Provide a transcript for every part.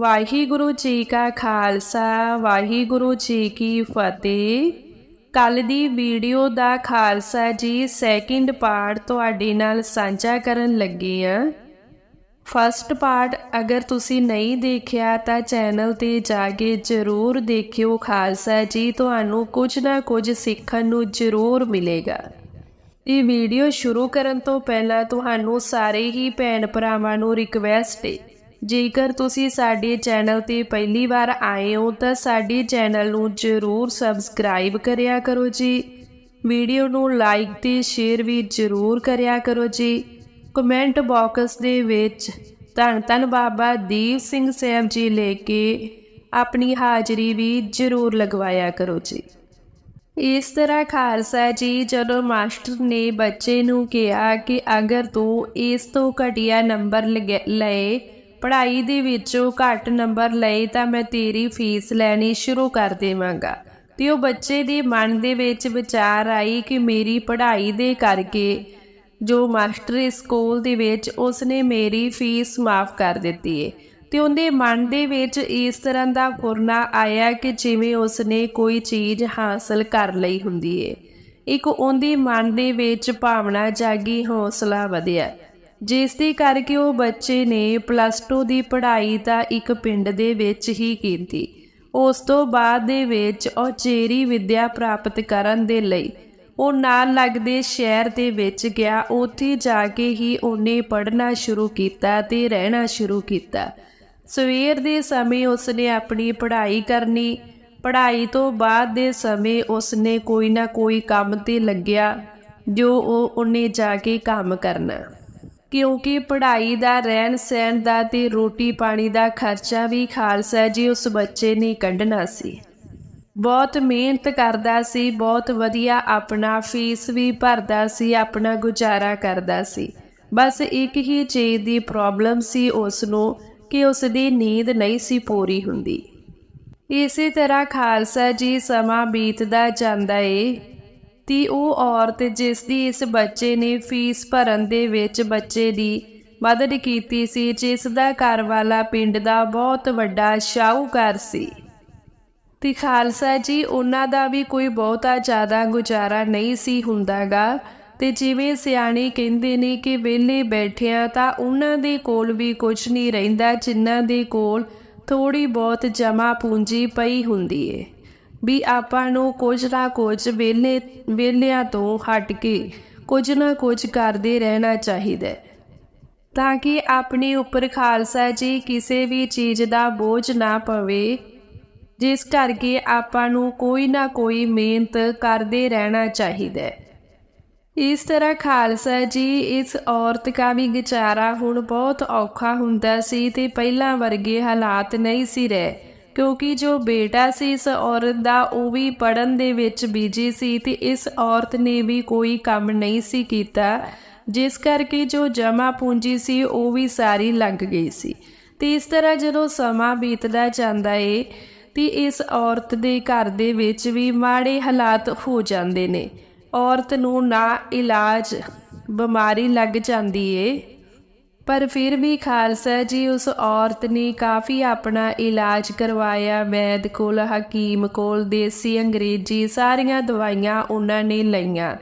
ਵਾਹਿਗੁਰੂ ਜੀ ਕਾ ਖਾਲਸਾ, ਵਾਹਿਗੁਰੂ ਜੀ ਕੀ ਫਤਿਹ। ਕੱਲ ਦੀ ਵੀਡੀਓ ਦਾ ਖਾਲਸਾ ਜੀ ਸੈਕਿੰਡ ਪਾਰਟ ਤੁਹਾਡੇ ਨਾਲ ਸਾਂਝਾ ਕਰਨ ਲੱਗੇ ਆ। ਫਸਟ ਪਾਰਟ ਅਗਰ ਤੁਸੀਂ ਨਹੀਂ ਦੇਖਿਆ ਤਾਂ ਚੈਨਲ ਤੇ ਜਾ ਕੇ ਜ਼ਰੂਰ ਦੇਖਿਓ। ਖਾਲਸਾ ਜੀ ਤੁਹਾਨੂੰ ਕੁਝ ਨਾ ਕੁਝ ਸਿੱਖਣ ਨੂੰ ਜ਼ਰੂਰ ਮਿਲੇਗਾ। ਇਹ ਵੀਡੀਓ ਸ਼ੁਰੂ ਕਰਨ ਤੋਂ ਪਹਿਲਾਂ ਤੁਹਾਨੂੰ ਸਾਰੇ ਹੀ ਭੈਣ ਭਰਾਵਾਂ ਨੂੰ ਰਿਕਵੈਸਟ ਹੈ ਜੇਕਰ ਤੁਸੀਂ ਸਾਡੇ ਚੈਨਲ ਤੇ ਪਹਿਲੀ ਵਾਰ ਆਏ ਹੋ, ਤਾਂ ਸਾਡੇ ਚੈਨਲ ਨੂੰ ਜ਼ਰੂਰ ਸਬਸਕ੍ਰਾਈਬ ਕਰਿਆ ਕਰੋ ਜੀ। ਵੀਡੀਓ ਨੂੰ ਲਾਈਕ ਤੇ ਸ਼ੇਅਰ ਵੀ ਜ਼ਰੂਰ ਕਰਿਆ ਕਰੋ ਜੀ। ਕਮੈਂਟ ਬਾਕਸ ਦੇ ਵਿੱਚ ਧੰਨ ਧੰਨ ਬਾਬਾ ਦੀਪ ਸਿੰਘ ਸਾਹਿਬ ਜੀ ਲੈ ਕੇ ਆਪਣੀ ਹਾਜ਼ਰੀ ਵੀ ਜ਼ਰੂਰ ਲਗਵਾਇਆ ਕਰੋ ਜੀ। ਇਸ ਤਰ੍ਹਾਂ ਖਾਲਸਾ ਜੀ, ਜਦੋਂ ਮਾਸਟਰ ਨੇ ਬੱਚੇ ਨੂੰ ਕਿਹਾ ਕਿ ਅਗਰ ਤੂੰ ਇਸ ਤੋਂ ਘਟੀਆ ਨੰਬਰ ਲਗੇ- ਲਏ ਪੜ੍ਹਾਈ ਦੇ ਵਿੱਚੋਂ ਘੱਟ ਨੰਬਰ ਲਏ ਤਾਂ ਮੈਂ ਤੇਰੀ ਫੀਸ ਲੈਣੀ ਸ਼ੁਰੂ ਕਰ ਦੇਵਾਂਗਾ। ਤੇ ਉਹ ਬੱਚੇ ਦੇ ਮਨ ਦੇ ਵਿੱਚ ਵਿਚਾਰ ਆਈ ਕਿ ਮੇਰੀ ਪੜ੍ਹਾਈ ਦੇ ਕਰਕੇ ਜੋ ਮਾਸਟਰ ਸਕੂਲ ਦੇ ਵਿੱਚ ਉਸਨੇ ਮੇਰੀ ਫੀਸ ਮਾਫ ਕਰ ਦਿੱਤੀ ਏ। ਤੇ ਉਹਦੇ ਮਨ ਦੇ ਵਿੱਚ ਇਸ ਤਰ੍ਹਾਂ ਦਾ ਫੁਰਨਾ ਆਇਆ ਕਿ ਜਿਵੇਂ ਉਸਨੇ ਕੋਈ ਚੀਜ਼ ਹਾਸਲ ਕਰ ਲਈ ਹੁੰਦੀ ਏ। ਇੱਕ ਉਹਦੇ ਮਨ ਦੇ ਵਿੱਚ ਭਾਵਨਾ ਜਾਗੀ ਹੌਸਲਾ ਵਧਿਆ। ਜਿਸ ਦੇ ਕਰਕੇ ਉਹ ਬੱਚੇ ਨੇ ਪਲੱਸ 2 ਦੀ ਪੜ੍ਹਾਈ ਤਾਂ ਇੱਕ ਪਿੰਡ ਦੇ ਵਿੱਚ ਹੀ ਕੀਤੀ। ਉਸ ਤੋਂ ਬਾਅਦ ਦੇ ਵਿੱਚ ਉਚੇਰੀ ਵਿੱਦਿਆ ਪ੍ਰਾਪਤ ਕਰਨ ਦੇ ਲਈ ਉਹ ਨਾਲ ਲੱਗਦੇ ਸ਼ਹਿਰ ਦੇ ਵਿੱਚ ਗਿਆ। ਉੱਥੇ ਜਾ ਕੇ ਹੀ ਉਹਨੇ ਪੜ੍ਹਨਾ ਸ਼ੁਰੂ ਕੀਤਾ ਤੇ ਰਹਿਣਾ ਸ਼ੁਰੂ ਕੀਤਾ। ਸਵੇਰ ਦੇ ਸਮੇਂ ਉਸਨੇ ਆਪਣੀ ਪੜ੍ਹਾਈ ਕਰਨੀ। ਪੜ੍ਹਾਈ ਤੋਂ ਬਾਅਦ ਦੇ ਸਮੇਂ ਉਸਨੇ ਕੋਈ ਨਾ ਕੋਈ ਕੰਮ ਤੇ ਲੱਗਿਆ, ਜੋ ਉਹ ਉਹਨੇ ਜਾ ਕੇ ਕੰਮ ਕਰਨਾ। ਕਿਉਂਕਿ ਪੜ੍ਹਾਈ ਦਾ, ਰਹਿਣ ਸਹਿਣ ਦਾ ਤੇ ਰੋਟੀ ਪਾਣੀ ਦਾ ਖਰਚਾ ਵੀ ਖਾਲਸਾ ਜੀ ਉਸ ਬੱਚੇ ਨੇ ਕੱਢਣਾ ਸੀ। ਬਹੁਤ ਮਿਹਨਤ ਕਰਦਾ ਸੀ, ਬਹੁਤ ਵਧੀਆ ਆਪਣਾ ਫੀਸ ਵੀ ਭਰਦਾ ਸੀ, ਆਪਣਾ ਗੁਜ਼ਾਰਾ ਕਰਦਾ ਸੀ। ਬਸ ਇੱਕ ਹੀ ਚੀਜ਼ ਦੀ ਪ੍ਰੋਬਲਮ ਸੀ ਉਸ ਨੂੰ ਕਿ ਉਸ ਦੀ ਨੀਂਦ ਨਹੀਂ ਸੀ ਪੂਰੀ ਹੁੰਦੀ। ਇਸੇ ਤਰ੍ਹਾਂ ਖਾਲਸਾ ਜੀ ਸਮਾਂ ਬੀਤਦਾ ਜਾਂਦਾ ਏ। ਤੀ ਉਹ ਔਰਤ ਜਿਸ ਦੀ ਇਸ ਬੱਚੇ ਨੇ ਫੀਸ ਭਰਨ ਦੇ ਵਿੱਚ ਬੱਚੇ ਦੀ ਮਦਦ ਕੀਤੀ ਸੀ, ਜਿਸ ਦਾ ਘਰ ਵਾਲਾ ਪਿੰਡ ਦਾ ਬਹੁਤ ਵੱਡਾ ਸ਼ਾਹੂਕਾਰ ਸੀ। ਤੇ ਖਾਲਸਾ ਜੀ, ਉਹਨਾਂ ਦਾ ਵੀ ਕੋਈ ਬਹੁਤਾ ਜ਼ਿਆਦਾ ਗੁਜ਼ਾਰਾ ਨਹੀਂ ਸੀ ਹੁੰਦਾਗਾ। ਤੇ ਜਿਵੇਂ ਸਿਆਣੇ ਕਹਿੰਦੇ ਨੇ ਕਿ ਵਿਹਲੇ ਬੈਠਿਆਂ ਤਾਂ ਉਹਨਾਂ ਦੇ ਕੋਲ ਵੀ ਕੁਝ ਨਹੀਂ ਰਹਿੰਦਾ, ਜਿਨ੍ਹਾਂ ਦੇ ਕੋਲ ਥੋੜੀ ਬਹੁਤ ਜਮਾ ਪੂੰਜੀ ਪਈ ਹੁੰਦੀ ਏ। ਵੀ ਆਪਾਂ ਨੂੰ ਕੁਝ ਨਾ ਕੁਝ ਵਿਹਲੇ, ਵਿਹਲਿਆਂ ਤੋਂ ਹਟ ਕੇ ਕੁਝ ਨਾ ਕੁਝ ਕਰਦੇ ਰਹਿਣਾ ਚਾਹੀਦਾ ਹੈ। ਤਾਂ ਕਿ ਆਪਣੇ ਉੱਪਰ ਖਾਲਸਾ ਜੀ ਕਿਸੇ ਵੀ ਚੀਜ਼ ਦਾ ਬੋਝ ਨਾ ਪਵੇ, ਜਿਸ ਕਰਕੇ ਆਪਾਂ ਨੂੰ ਕੋਈ ਨਾ ਕੋਈ ਮਿਹਨਤ ਕਰਦੇ ਰਹਿਣਾ ਚਾਹੀਦਾ ਹੈ। ਇਸ ਤਰ੍ਹਾਂ ਖਾਲਸਾ ਜੀ ਇਸ ਔਰਤ ਦਾ ਵੀ ਵਿਚਾਰਾ ਹੁਣ ਬਹੁਤ ਔਖਾ ਹੁੰਦਾ ਸੀ ਤੇ ਪਹਿਲਾਂ ਵਰਗੇ ਹਾਲਾਤ ਨਹੀਂ ਸੀ ਰਹੇ। ਕਿਉਂਕਿ ਜੋ ਬੇਟਾ ਸੀ ਇਸ ਔਰਤ ਦਾ, ਉਹ ਵੀ ਪੜਨ ਦੇ ਵਿੱਚ ਬਿਜ਼ੀ ਸੀ ਤੇ ਇਸ ਔਰਤ ਨੇ ਵੀ ਕੋਈ ਕੰਮ ਨਹੀਂ ਸੀ ਕੀਤਾ, ਜਿਸ ਕਰਕੇ ਜੋ ਜਮਾ ਪੂੰਜੀ ਸੀ, ਉਹ ਵੀ ਸਾਰੀ ਲੱਗ ਗਈ ਸੀ। ਤੇ ਇਸ ਤਰ੍ਹਾਂ ਜਦੋਂ ਸਮਾਂ ਬੀਤਦਾ ਜਾਂਦਾ ਏ, ਤੇ ਇਸ ਔਰਤ ਦੇ ਘਰ ਦੇ ਵਿੱਚ ਵੀ ਮਾੜੇ ਹਾਲਾਤ ਹੋ ਜਾਂਦੇ ਨੇ। ਔਰਤ ਨੂੰ ਨਾ ਇਲਾਜ, ਬਿਮਾਰੀ ਲੱਗ ਜਾਂਦੀ ਏ। ਪਰ ਫਿਰ ਵੀ ਖਾਲਸਾ ਜੀ ਉਸ ਔਰਤ ਨੇ ਕਾਫੀ ਆਪਣਾ ਇਲਾਜ ਕਰਵਾਇਆ। ਵੈਦ ਕੋਲ, ਹਕੀਮ ਕੋਲ, ਦੇਸੀ ਅੰਗਰੇਜ਼ੀ ਸਾਰੀਆਂ ਦਵਾਈਆਂ ਉਹਨਾਂ ਨੇ ਲਈਆਂ।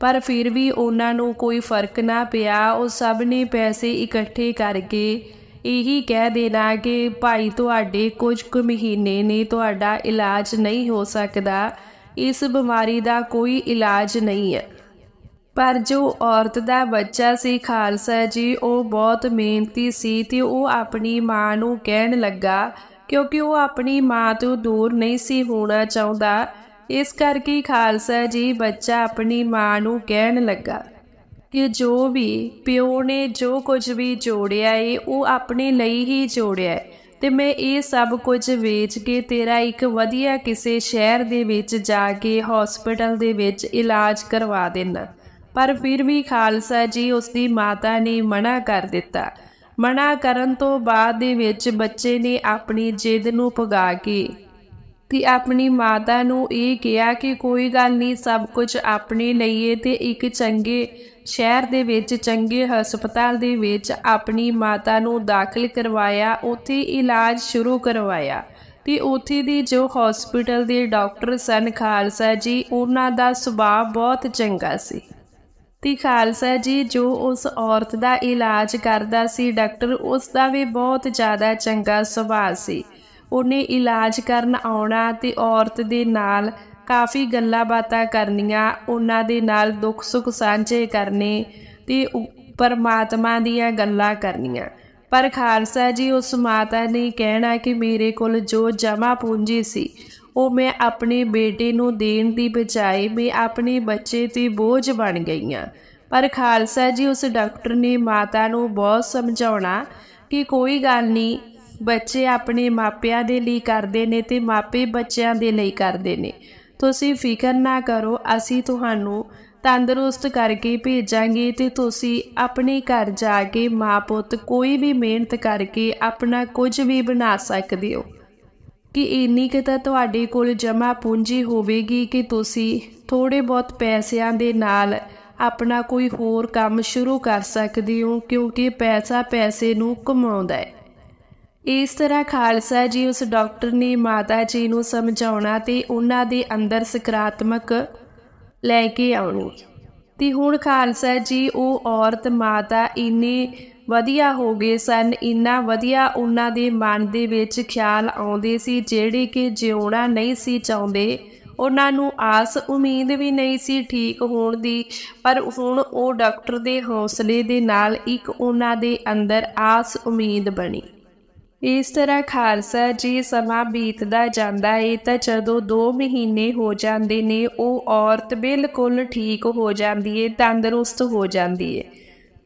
ਪਰ ਫਿਰ ਵੀ ਉਹਨਾਂ ਨੂੰ ਕੋਈ ਫ਼ਰਕ ਨਾ ਪਿਆ। ਉਹ ਸਭ ਨੇ ਪੈਸੇ ਇਕੱਠੇ ਕਰਕੇ ਇਹੀ ਕਹਿ ਦੇਣਾ ਕਿ ਭਾਈ ਤੁਹਾਡੇ ਕੁਝ ਕੁ ਮਹੀਨੇ ਨੇ ਤੁਹਾਡਾ ਇਲਾਜ ਨਹੀਂ ਹੋ ਸਕਦਾ। ਇਸ ਬਿਮਾਰੀ ਦਾ ਕੋਈ ਇਲਾਜ ਨਹੀਂ ਹੈ। ਪਰ ਜੋ ਔਰਤ ਦਾ ਬੱਚਾ ਸੀ ਖਾਲਸਾ ਜੀ, ਉਹ ਬਹੁਤ ਮਿਹਨਤੀ ਸੀ ਤੇ ਉਹ ਆਪਣੀ ਮਾਂ ਨੂੰ ਕਹਿਣ ਲੱਗਾ, ਕਿਉਂਕਿ ਉਹ ਆਪਣੀ ਮਾਂ ਤੋਂ ਦੂਰ ਨਹੀਂ ਸੀ ਹੋਣਾ ਚਾਹੁੰਦਾ। ਇਸ ਕਰਕੇ ਖਾਲਸਾ ਜੀ ਬੱਚਾ ਆਪਣੀ ਮਾਂ ਨੂੰ ਕਹਿਣ ਲੱਗਾ ਕਿ ਜੋ ਵੀ ਪਿਓ ਨੇ ਜੋ ਕੁਝ ਵੀ ਜੋੜਿਆ ਏ, ਉਹ ਆਪਣੇ ਲਈ ਹੀ ਜੋੜਿਆ ਹੈ ਤੇ ਮੈਂ ਇਹ ਸਭ ਕੁਝ ਵੇਚ ਕੇ ਤੇਰਾ ਇੱਕ ਵਧੀਆ ਕਿਸੇ ਸ਼ਹਿਰ ਦੇ ਵਿੱਚ ਜਾ ਕੇ ਹਸਪੀਟਲ ਦੇ ਵਿੱਚ ਇਲਾਜ ਕਰਵਾ ਦੇਣਾ ਪਰ ਫਿਰ ਵੀ ਖਾਲਸਾ ਜੀ ਉਸ ਦੀ ਮਾਤਾ ਨੇ ਮਨਾ ਕਰ ਦਿੱਤਾ। ਮਨਾ ਕਰਨ ਤੋਂ ਬਾਅਦ ਦੇ ਵਿੱਚ ਬੱਚੇ ਨੇ ਆਪਣੀ ਜਿੱਦ ਨੂੰ ਪੁਗਾ ਕੇ ਤੇ ਆਪਣੀ ਮਾਤਾ ਨੂੰ ਇਹ ਕਿਹਾ ਕਿ ਕੋਈ ਗੱਲ ਨਹੀਂ, ਸਭ ਕੁਝ ਆਪਣੇ ਲਈਏ ਏ ਤੇ ਇੱਕ ਚੰਗੇ ਸ਼ਹਿਰ ਦੇ ਵਿੱਚ, ਚੰਗੇ ਹਸਪਤਾਲ ਦੇ ਵਿੱਚ ਆਪਣੀ ਮਾਤਾ ਨੂੰ ਦਾਖਲ ਕਰਵਾਇਆ, ਉੱਥੇ ਇਲਾਜ ਸ਼ੁਰੂ ਕਰਵਾਇਆ ਤੇ ਉੱਥੇ ਦੇ ਜੋ ਹਸਪੀਟਲ ਦੇ ਡਾਕਟਰ ਸਨ ਖਾਲਸਾ ਜੀ, ਉਹਨਾਂ ਦਾ ਸੁਭਾਅ ਬਹੁਤ ਚੰਗਾ ਸੀ। ਤੇ ਖਾਲਸਾ ਜੀ, ਜੋ ਉਸ ਔਰਤ ਦਾ ਇਲਾਜ ਕਰਦਾ ਸੀ, ਡਾਕਟਰ, ਉਸ ਦਾ ਵੀ ਬਹੁਤ ਜ਼ਿਆਦਾ ਚੰਗਾ ਸੁਭਾਅ ਸੀ। ਉਹਨੇ ਇਲਾਜ ਕਰਨ ਆਉਣਾ ਤੇ ਔਰਤ ਦੇ ਨਾਲ ਕਾਫੀ ਗੱਲਾਂ ਬਾਤਾਂ ਕਰਨੀਆਂ, ਉਹਨਾਂ ਦੇ ਨਾਲ ਦੁੱਖ ਸੁੱਖ ਸਾਂਝੇ ਕਰਨੇ ਤੇ ਪਰਮਾਤਮਾ ਦੀਆਂ ਗੱਲਾਂ ਕਰਨੀਆਂ। ਪਰ ਖਾਲਸਾ ਜੀ, ਉਸ ਮਾਤਾ ਨੇ ਕਹਿਣਾ ਕਿ ਮੇਰੇ ਕੋਲ ਜੋ ਜਮਾ ਪੂੰਜੀ ਸੀ ਉਹ ਮੈਂ ਆਪਣੇ ਬੇਟੇ ਨੂੰ ਦੇਣ ਦੀ ਬਜਾਏ ਮੈਂ ਆਪਣੇ ਬੱਚੇ ਤੇ ਬੋਝ ਬਣ ਗਈ ਹਾਂ ਪਰ ਖਾਲਸਾ ਜੀ ਉਸ ਡਾਕਟਰ ਨੇ ਮਾਤਾ ਨੂੰ ਬਹੁਤ ਸਮਝਾਉਣਾ ਕਿ ਕੋਈ ਗੱਲ ਨਹੀਂ, ਬੱਚੇ ਆਪਣੇ ਮਾਪਿਆਂ ਦੇ ਲਈ ਕਰਦੇ ਨੇ ਤੇ ਮਾਪੇ ਬੱਚਿਆਂ ਦੇ ਲਈ ਕਰਦੇ ਨੇ। ਤੁਸੀਂ ਫਿਕਰ ਨਾ ਕਰੋ, ਅਸੀਂ ਤੁਹਾਨੂੰ ਤੰਦਰੁਸਤ ਕਰਕੇ ਭੇਜਾਂਗੇ ਤੇ ਤੁਸੀਂ ਆਪਣੇ ਘਰ ਜਾ ਕੇ ਮਾਂ ਪੁੱਤ ਕੋਈ ਵੀ ਮਿਹਨਤ ਕਰਕੇ ਆਪਣਾ ਕੁਝ ਵੀ ਬਣਾ ਸਕਦੇ ਹੋ। ਕਿ ਇੰਨੀ ਕੁ ਤਾਂ ਤੁਹਾਡੇ ਕੋਲ ਜਮ੍ਹਾਂ ਪੂੰਜੀ ਹੋਵੇਗੀ ਕਿ ਤੁਸੀਂ ਥੋੜੇ ਬਹੁਤ ਪੈਸਿਆਂ ਦੇ ਨਾਲ ਆਪਣਾ ਕੋਈ ਹੋਰ ਕੰਮ ਸ਼ੁਰੂ ਕਰ ਸਕਦੇ ਹੋ, ਕਿਉਂਕਿ ਪੈਸਾ ਪੈਸੇ ਨੂੰ ਕਮਾਉਂਦਾ ਹੈ। ਇਸ ਤਰ੍ਹਾਂ ਖਾਲਸਾ ਜੀ ਉਸ ਡਾਕਟਰ ਨੇ ਮਾਤਾ ਜੀ ਨੂੰ ਸਮਝਾਉਣਾ ਤੇ ਉਹਨਾਂ ਦੇ ਅੰਦਰ ਸਕਾਰਾਤਮਕ ਲੈ ਕੇ ਆਉਣੀ। ਤੇ ਹੁਣ ਖਾਲਸਾ ਜੀ, ਉਹ ਔਰਤ ਮਾਤਾ ਇੰਨੇ ਵਧੀਆ ਹੋ ਗਏ ਸਨ। ਇੰਨਾ ਵਧੀਆ ਉਹਨਾਂ ਦੇ ਮਨ ਦੇ ਵਿੱਚ ਖਿਆਲ ਆਉਂਦੇ ਸੀ ਜਿਹੜੇ ਕਿ ਜਿਉਣਾ ਨਹੀਂ ਸੀ ਚਾਹੁੰਦੇ। ਉਹਨਾਂ ਨੂੰ ਆਸ, ਉਮੀਦ ਵੀ ਨਹੀਂ ਸੀ ਠੀਕ ਹੋਣ ਦੀ। ਪਰ ਹੁਣ ਉਹ ਡਾਕਟਰ ਦੇ ਹੌਸਲੇ ਦੇ ਨਾਲ ਇੱਕ ਉਹਨਾਂ ਦੇ ਅੰਦਰ ਆਸ, ਉਮੀਦ ਬਣੀ। ਇਸ ਤਰ੍ਹਾਂ ਖਾਲਸਾ ਜੀ ਸਮਾਂ ਬੀਤਦਾ ਜਾਂਦਾ ਏ ਤਾਂ ਜਦੋਂ 2 ਮਹੀਨੇ ਹੋ ਜਾਂਦੇ ਨੇ, ਉਹ ਔਰਤ ਬਿਲਕੁਲ ਠੀਕ ਹੋ ਜਾਂਦੀ ਏ, ਤੰਦਰੁਸਤ ਹੋ ਜਾਂਦੀ ਏ।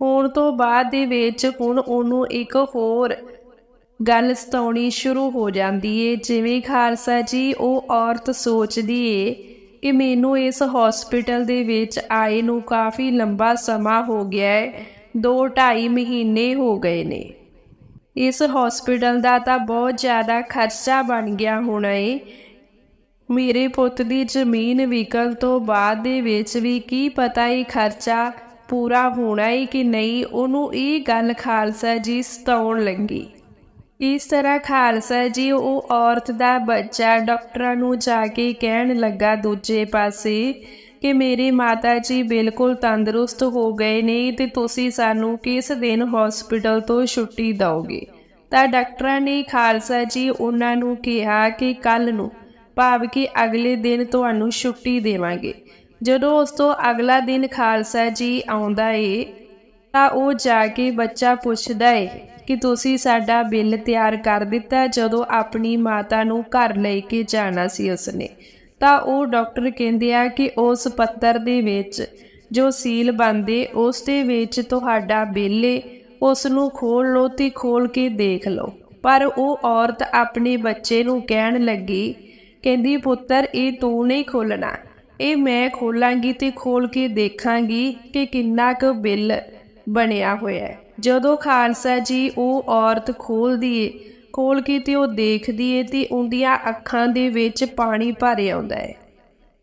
ਹੋਣ ਤੋਂ ਬਾਅਦ ਦੇ ਵਿੱਚ ਹੁਣ ਉਹਨੂੰ ਇੱਕ ਹੋਰ ਗੱਲ ਸਤਾਉਣੀ ਸ਼ੁਰੂ ਹੋ ਜਾਂਦੀ ਏ। ਜਿਵੇਂ ਖਾਲਸਾ ਜੀ, ਉਹ ਔਰਤ ਸੋਚਦੀ ਏ ਕਿ ਮੈਨੂੰ ਇਸ ਹਸਪੀਟਲ ਦੇ ਵਿੱਚ ਆਏ ਨੂੰ ਕਾਫੀ ਲੰਬਾ ਸਮਾਂ ਹੋ ਗਿਆ ਹੈ 2-2.5 ਮਹੀਨੇ ਹੋ ਗਏ ਨੇ। ਇਸ ਹਸਪੀਟਲ ਦਾ ਤਾਂ ਬਹੁਤ ਜ਼ਿਆਦਾ ਖਰਚਾ ਬਣ ਗਿਆ ਹੋਣਾ ਏ। ਮੇਰੇ ਪੁੱਤ ਦੀ ਜ਼ਮੀਨ ਵਿਕਣ ਤੋਂ ਬਾਅਦ ਦੇ ਵਿੱਚ ਵੀ ਕੀ ਪਤਾ ਇਹ ਖਰਚਾ ਪੂਰਾ ਹੋਣਾ ਏ ਕਿ ਨਹੀਂ, ਉਹਨੂੰ ਇਹ ਗੱਲ ਖਾਲਸਾ ਜੀ ਸਤਾਉਣ ਲੱਗੀ। ਇਸ ਤਰ੍ਹਾਂ ਖਾਲਸਾ ਜੀ ਉਹ ਔਰਤ ਦਾ ਬੱਚਾ ਡਾਕਟਰਾਂ ਨੂੰ ਜਾ ਕੇ ਕਹਿਣ ਲੱਗਾ ਦੂਜੇ ਪਾਸੇ ਕਿ ਮੇਰੇ ਮਾਤਾ ਜੀ ਬਿਲਕੁਲ ਤੰਦਰੁਸਤ ਹੋ ਗਏ ਨੇ ਤੇ ਤੁਸੀਂ ਸਾਨੂੰ ਕਿਸ ਦਿਨ ਹਸਪੀਟਲ ਤੋਂ ਛੁੱਟੀ ਦਿਓਗੇ? ਤਾਂ ਡਾਕਟਰਾਂ ਨੇ ਖਾਲਸਾ ਜੀ ਉਹਨਾਂ ਨੂੰ ਕਿਹਾ ਕਿ ਕੱਲ ਨੂੰ, ਭਾਵ ਕਿ ਅਗਲੇ ਦਿਨ ਤੁਹਾਨੂੰ ਛੁੱਟੀ ਦੇਵਾਂਗੇ। ਜਦੋਂ ਉਸ ਤੋਂ ਅਗਲਾ ਦਿਨ ਖਾਲਸਾ ਜੀ ਆਉਂਦਾ ਏ, ਤਾਂ ਉਹ ਜਾ ਕੇ ਬੱਚਾ ਪੁੱਛਦਾ ਏ ਕਿ ਤੁਸੀਂ ਸਾਡਾ ਬਿੱਲ ਤਿਆਰ ਕਰ ਦਿੱਤਾ ਜਦੋਂ ਆਪਣੀ ਮਾਤਾ ਨੂੰ ਘਰ ਲੈ ਕੇ ਜਾਣਾ ਸੀ ਉਸਨੇ। ਤਾਂ ਉਹ ਡਾਕਟਰ ਕਹਿੰਦੇ ਆ ਕਿ ਉਸ ਪੱਤਰ ਦੇ ਵਿੱਚ ਜੋ ਸੀਲ ਬੰਦੇ ਉਸ ਦੇ ਵਿੱਚ ਤੁਹਾਡਾ ਬਿੱਲ ਏ, ਉਸ ਨੂੰ ਖੋਲ ਲਓ ਤੇ ਖੋਲ ਕੇ ਦੇਖ ਲਓ। ਪਰ ਉਹ ਔਰਤ ਆਪਣੇ ਬੱਚੇ ਨੂੰ ਕਹਿਣ ਲੱਗੀ, ਕਹਿੰਦੀ, ਪੁੱਤਰ, ਇਹ ਤੂੰ ਨਹੀਂ ਖੋਲਣਾ ਇਹ ਮੈਂ ਖੋਲਾਂਗੀ ਤੇ ਖੋਲ ਕੇ ਦੇਖਾਂਗੀ ਕਿ ਕਿੰਨਾ ਕੁ ਬਿੱਲ ਬਣਿਆ ਹੋਇਆ ਹੈ। ਜਦੋਂ ਖਾਲਸਾ ਜੀ ਉਹ ਔਰਤ ਖੋਲਦੀ ਏ ਖੋਲ ਕੇ ਤੇ ਉਹ ਦੇਖਦੀ ਏ ਤੇ ਉਹਦੀਆਂ ਅੱਖਾਂ ਦੇ ਵਿੱਚ ਪਾਣੀ ਭਰ ਆਉਂਦਾ ਹੈ।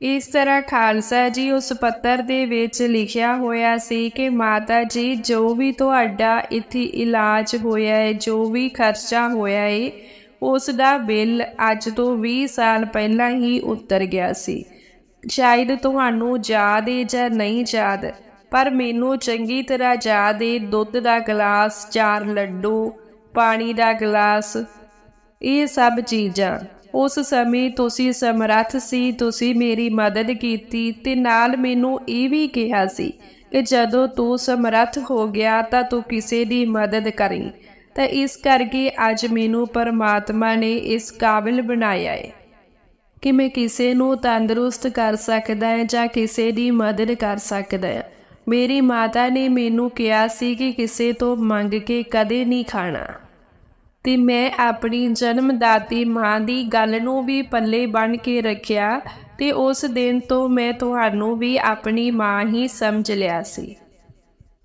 ਇਸ ਤਰ੍ਹਾਂ ਖਾਲਸਾ ਜੀ ਉਸ ਪੱਤਰ ਦੇ ਵਿੱਚ ਲਿਖਿਆ ਹੋਇਆ ਸੀ ਕਿ ਮਾਤਾ ਜੀ, ਜੋ ਵੀ ਤੁਹਾਡਾ ਇੱਥੇ ਇਲਾਜ ਹੋਇਆ ਹੈ, ਜੋ ਵੀ ਖਰਚਾ ਹੋਇਆ ਹੈ, ਉਸ ਦਾ ਬਿੱਲ ਅੱਜ ਤੋਂ 20 ਸਾਲ ਪਹਿਲਾਂ ਹੀ ਉਤਰ ਗਿਆ ਸੀ। ਸ਼ਾਇਦ ਤੁਹਾਨੂੰ ਯਾਦ ਏ ਜਾਂ ਨਹੀਂ ਯਾਦ, ਪਰ ਮੈਨੂੰ ਚੰਗੀ ਤਰ੍ਹਾਂ ਯਾਦ ਏ ਦੁੱਧ ਦਾ ਗਲਾਸ, ਚਾਰ ਲੱਡੂ, ਪਾਣੀ ਦਾ ਗਲਾਸ, ਇਹ ਸਭ ਚੀਜ਼ਾਂ। ਉਸ ਸਮੇਂ ਤੁਸੀਂ ਸਮਰੱਥ ਸੀ, ਤੁਸੀਂ ਮੇਰੀ ਮਦਦ ਕੀਤੀ ਤੇ ਨਾਲ ਮੈਨੂੰ ਇਹ ਵੀ ਕਿਹਾ ਸੀ ਕਿ ਜਦੋਂ ਤੂੰ ਸਮਰੱਥ ਹੋ ਗਿਆ ਤਾਂ ਤੂੰ ਕਿਸੇ ਦੀ ਮਦਦ ਕਰੀਂ। ਤਾਂ ਇਸ ਕਰਕੇ ਅੱਜ ਮੈਨੂੰ ਪਰਮਾਤਮਾ ਨੇ ਇਸ ਕਾਬਿਲ ਬਣਾਇਆ ਹੈ ਕਿ ਮੈਂ ਕਿਸੇ ਨੂੰ ਤੰਦਰੁਸਤ ਕਰ ਸਕਦਾ ਹੈ ਜਾਂ ਕਿਸੇ ਦੀ ਮਦਦ ਕਰ ਸਕਦਾ ਹਾਂ? ਮੇਰੀ ਮਾਤਾ ਨੇ ਮੈਨੂੰ ਕਿਹਾ ਸੀ ਕਿ ਕਿਸੇ ਤੋਂ ਮੰਗ ਕੇ ਕਦੇ ਨਹੀਂ ਖਾਣਾ। ਤੇ ਮੈਂ ਆਪਣੀ ਜਨਮਦਾਤੀ ਮਾਂ ਦੀ ਗੱਲ ਨੂੰ ਵੀ ਪੱਲੇ ਬੰਨ ਕੇ ਰੱਖਿਆ ਤੇ ਉਸ ਦਿਨ ਤੋਂ ਮੈਂ ਤੁਹਾਨੂੰ ਵੀ ਆਪਣੀ ਮਾਂ ਹੀ ਸਮਝ ਲਿਆ ਸੀ।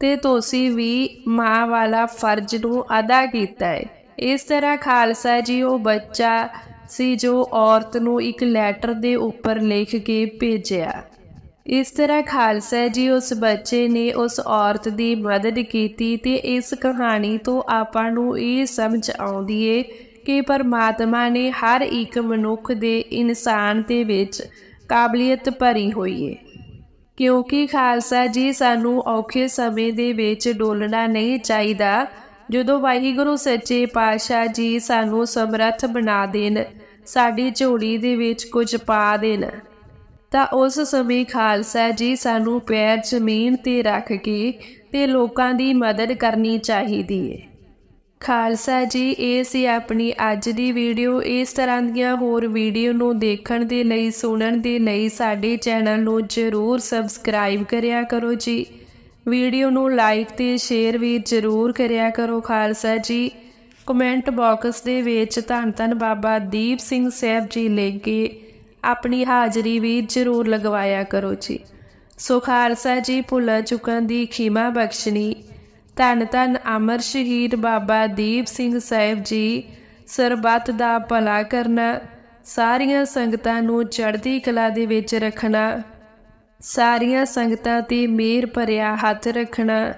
ਤੇ ਤੁਸੀਂ ਵੀ ਮਾਂ ਵਾਲਾ ਫਰਜ਼ ਨੂੰ ਅਦਾ ਕੀਤਾ ਹੈ। ਇਸ ਤਰ੍ਹਾਂ ਖਾਲਸਾ ਜੀ ਉਹ ਬੱਚਾ ਸੀ ਜੋ ਔਰਤ ਨੂੰ ਇੱਕ ਲੈਟਰ ਦੇ ਉੱਪਰ ਲਿਖ ਕੇ ਭੇਜਿਆ। ਇਸ ਤਰ੍ਹਾਂ ਖਾਲਸਾ ਜੀ ਉਸ ਬੱਚੇ ਨੇ ਉਸ ਔਰਤ ਦੀ ਮਦਦ ਕੀਤੀ ਤੇ ਇਸ ਕਹਾਣੀ ਤੋਂ ਆਪਾਂ ਨੂੰ ਇਹ ਸਮਝ ਆਉਂਦੀ ਏ ਕਿ ਪਰਮਾਤਮਾ ਨੇ ਹਰ ਇੱਕ ਮਨੁੱਖ ਦੇ ਇਨਸਾਨ ਦੇ ਵਿੱਚ ਕਾਬਲੀਅਤ ਭਰੀ ਹੋਈ ਏ। ਕਿਉਂਕਿ ਖਾਲਸਾ ਜੀ ਸਾਨੂੰ ਔਖੇ ਸਮੇਂ ਦੇ ਵਿੱਚ ਡੋਲਣਾ ਨਹੀਂ ਚਾਹੀਦਾ ਜਦੋਂ ਵਾਹਿਗੁਰੂ ਸੱਚੇ ਪਾਤਸ਼ਾਹ ਜੀ ਸਾਨੂੰ ਸਮਰੱਥ ਬਣਾ ਦੇਣ, ਸਾਡੀ ਝੋਲੀ ਦੇ ਵਿੱਚ ਕੁਝ ਪਾ ਦੇਣ, ਤਾਂ ਉਸ ਸਮੇਂ ਖਾਲਸਾ ਜੀ ਸਾਨੂੰ ਪੈਰ ਜ਼ਮੀਨ ਤੇ ਰੱਖ ਕੇ ਤੇ ਲੋਕਾਂ ਦੀ ਮਦਦ ਕਰਨੀ ਚਾਹੀਦੀ ਏ। ਖਾਲਸਾ ਜੀ, ਇਹ ਸੀ ਆਪਣੀ ਅੱਜ ਦੀ ਵੀਡੀਓ। ਇਸ ਤਰ੍ਹਾਂ ਦੀਆਂ ਹੋਰ ਵੀਡੀਓ ਨੂੰ ਦੇਖਣ ਦੇ ਲਈ, ਸੁਣਨ ਦੇ ਲਈ ਸਾਡੇ ਚੈਨਲ ਨੂੰ ਜ਼ਰੂਰ ਸਬਸਕ੍ਰਾਈਬ ਕਰਿਆ ਕਰੋ ਜੀ। ਵੀਡੀਓ ਨੂੰ ਲਾਈਕ ਤੇ ਸ਼ੇਅਰ ਵੀ ਜ਼ਰੂਰ ਕਰਿਆ ਕਰੋ, ਖਾਲਸਾ ਜੀ। ਕਮੈਂਟ ਬਾਕਸ ਦੇ ਵਿੱਚ ਧੰਨ ਧੰਨ ਬਾਬਾ ਦੀਪ ਸਿੰਘ ਸਾਹਿਬ ਜੀ ਲਿਖ ਕੇ ਆਪਣੀ ਹਾਜ਼ਰੀ ਵੀ ਜ਼ਰੂਰ ਲਗਵਾਇਆ ਕਰੋ ਜੀ। ਸੋ ਖਾਲਸਾ ਜੀ, ਭੁੱਲ ਚੁੱਕਣ ਦੀ ਖਿਮਾ ਬਖਸ਼ਣੀ। ਧੰਨ ਧੰਨ ਅਮਰ ਸ਼ਹੀਦ ਬਾਬਾ ਦੀਪ ਸਿੰਘ ਸਾਹਿਬ ਜੀ, ਸਰਬੱਤ ਦਾ ਭਲਾ ਕਰਨਾ, ਸਾਰੀਆਂ ਸੰਗਤਾਂ ਨੂੰ ਚੜ੍ਹਦੀ ਕਲਾ ਦੇ ਵਿੱਚ ਰੱਖਣਾ। ਸਾਰੀਆਂ ਸੰਗਤਾਂ ਤੇ ਮੇਰ ਭਰਿਆ ਹੱਥ ਰੱਖਣਾ,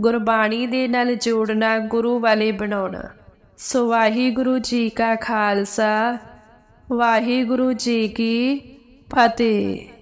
ਗੁਰਬਾਣੀ ਦੇ ਨਾਲ ਜੋੜਨਾ, ਗੁਰੂ ਵਾਲੇ ਬਣਾਉਣਾ। ਸੋ ਵਾਹਿਗੁਰੂ ਜੀ ਕਾ ਖਾਲਸਾ, ਵਾਹਿਗੁਰੂ ਜੀ ਕੀ ਫਤਿਹ।